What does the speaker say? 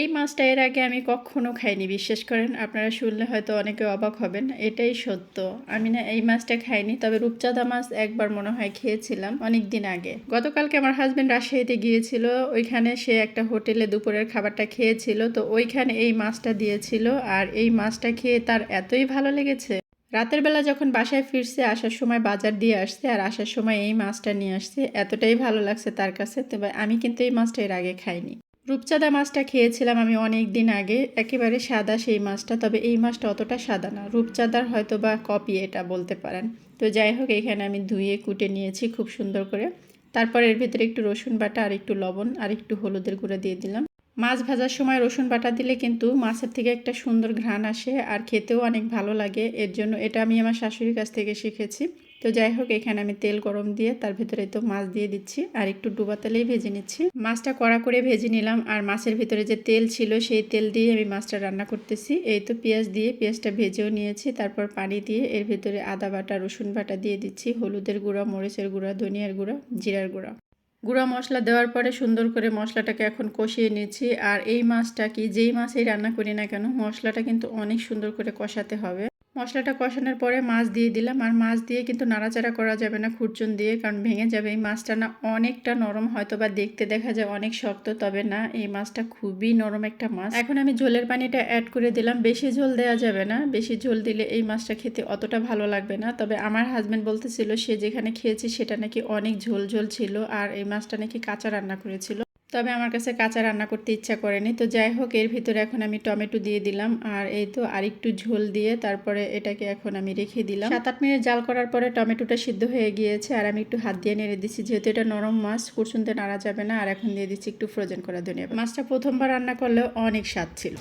এই মাছটা এর আগে আমি কখনো খাইনি, বিশ্বাস করেন, আপনারা শুনলে হয়তো অনেকে অবাক হবেন, এটাই সত্য। আমি না এই মাছটা খাইনি, তবে রূপচাঁদা মাছ একবার মনে হয় খেয়েছিলাম অনেক দিন আগে। গতকালকে আমার হাজবেন্ড রাজশাহীতে গিয়েছিল, ওইখানে সে একটা হোটেলে দুপুরের খাবারটা খেয়েছিল, তো ওইখানে এই মাছটা দিয়েছিল, আর এই মাছটা খেয়ে তার এতই ভালো লেগেছে। রাতের বেলা যখন বাসায় ফিরছে, আসার সময় বাজার দিয়ে আসছে, আর আসার সময় এই মাছটা নিয়ে আসছে, এতটাই ভালো লাগছে তার কাছে, তবে আমি কিন্তু এই মাছটা এর আগে খাইনি। রূপচাঁদা মাছটা খেয়েছিলাম আমি অনেক দিন আগে, একেবারে সাদা সেই মাছটা, তবে এই মাছটা অতটা সাদা না। রূপচাঁদার হয়তো বা কপি এটা বলতে পারেন। তো যাই হোক, এখানে আমি ধুয়ে কুটে নিয়েছি খুব সুন্দর করে। তারপর এর ভিতরে একটু রসুন বাটা আর একটু লবণ আর একটু হলুদের গুঁড়ো দিয়ে দিলাম। মাছ ভাজার সময় রসুন বাটা দিলে কিন্তু মাছের থেকে একটা সুন্দর ঘ্রাণ আসে আর খেতেও অনেক ভালো লাগে। এর জন্য এটা আমি আমার শাশুড়ির কাছ থেকে শিখেছি। তো যাই হোক, এখানে আমি তেল গরম দিয়ে তার ভিতরে তো মাছ দিয়ে দিচ্ছি আর একটু ডুবা তেলেই ভেজে নিচ্ছি। মাছটা কড়া করে ভেজে নিলাম আর মাছের ভিতরে যে তেল ছিল সেই তেল দিয়ে আমি মাছটা রান্না করতেছি। এই তো পেঁয়াজ দিয়ে পেঁয়াজটা ভেজেও নিয়েছি, তারপর পানি দিয়ে এর ভিতরে আদা বাটা, রসুন বাটা দিয়ে দিচ্ছি, হলুদের গুঁড়া, মরিচের গুঁড়া, ধনিয়ার গুঁড়া, জিরার গুঁড়া। গুঁড়া মশলা দেওয়ার পরে সুন্দর করে মশলাটাকে এখন কষিয়ে নিচ্ছি আর এই মাছটা কি যেই মাছেই রান্না করি না কেন, মশলাটা কিন্তু অনেক সুন্দর করে কষাতে হবে। মশলাটা কষানোর পরে মাছ দিয়ে দিলাম। আর মাছ দিয়ে কিন্তু নাড়াচাড়া করা যাবে না খুরচুন দিয়ে, কারণ ভেঙে যাবে। এই মাছটা না অনেকটা নরম হয়তো বা দেখতে দেখা যায় অনেক শক্ত, তবে না, এই মাছটা খুবই নরম একটা মাছ। এখন আমি ঝোলের পানিটা অ্যাড করে দিলাম। বেশি ঝোল দেওয়া যাবে না। বেশি ঝোল দিলে এই মাছটা খেতে অতটা ভালো লাগবে না। তবে আমার হাজব্যান্ড বলতেছিল, সে যেখানে খেয়েছে, সেটা নাকি অনেক ঝোল ঝোল ছিল। আর এই মাছটা নাকি কাঁচা রান্না করেছিল। তবে আমার কাছে কাঁচা রান্না করতে ইচ্ছা করেনি। তো যাই হোক, এর ভিতরে এখন আমি টমেটো দিয়ে দিলাম আর এই তো আরেকটু ঝোল দিয়ে তারপরে এটাকে এখন আমি রেখে দিলাম। সাত আট মিনিট জাল করার পরে টমেটোটা সিদ্ধ হয়ে গিয়েছে আর আমি একটু হাত দিয়ে নেড়ে দিচ্ছি। যেহেতু এটা নরম মাছ কুরসুনতে নাড়া যাবে না। আর এখন দিয়ে দিচ্ছি একটু ফ্রোজেন করা ধনিয়া। মাছটা প্রথমবার রান্না করলেও অনেক স্বাদ ছিল।